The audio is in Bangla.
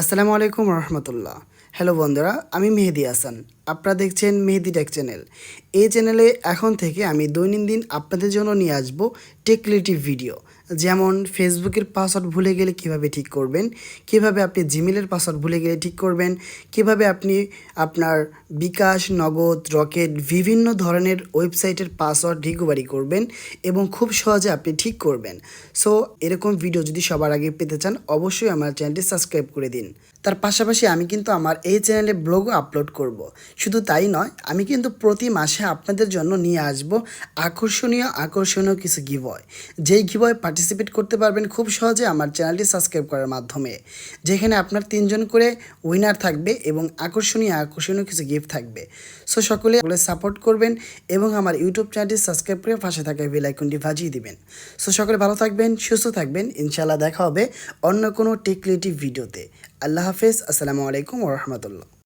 আসসালামু আলাইকুম রহমতুল্লাহ। হ্যালো বন্ধুরা, আমি মেহেদি হাসান। আপনারা দেখছেন মেহেদি টেক চ্যানেল। এই চ্যানেলে এখন থেকে আমি দৈনন্দিন আপনাদের জন্য নিয়ে আসব টেকলেটিভ ভিডিও। যেমন ফেসবুকের পাসওয়ার্ড ভুলে গেলে কীভাবে ঠিক করবেন? কীভাবে আপনি জিমেলের পাসওয়ার্ড ভুলে গেলে ঠিক করবেন? কীভাবে আপনি আপনার বিকাশ, নগদ, রকেট বিভিন্ন ধরনের ওয়েবসাইটের পাসওয়ার্ড রিকভারি করবেন এবং খুব সহজে আপনি ঠিক করবেন। সো এরকম ভিডিও যদি সবার আগে পেতে চান, অবশ্যই আমার চ্যানেলটি সাবস্ক্রাইব করে দিন। তার পাশাপাশি আমি কিন্তু আমার এই চ্যানেলে ব্লগও আপলোড করব। শুধু তাই নয়, আমি কিন্তু প্রতি মাসে আপনাদের জন্য নিয়ে আসব আকর্ষণীয় আকর্ষণীয় কিছু গিভয় যেই গিভয় পার্টিসিপেট করতে পারবেন খুব সহজে আমার চ্যানেলটি সাবস্ক্রাইব করার মাধ্যমে, যেখানে আপনার তিনজন করে উইনার থাকবে এবং আকর্ষণীয় আকর্ষণীয় কিছু গিফট থাকবে। সো সকলে সাপোর্ট করবেন এবং আমার ইউটিউব চ্যানেলটি সাবস্ক্রাইব করে পাশে থাকা বেল ভাজিয়ে দিবেন। সো সকলে ভালো থাকবেন, সুস্থ থাকবেন ইনশাল্লাহ দেখা হবে অন্য কোনো টেকলিটিভ ভিডিওতে আল্লাহ হাফেজ, আসসালামু আলাইকুম রহমতুল্লাহ।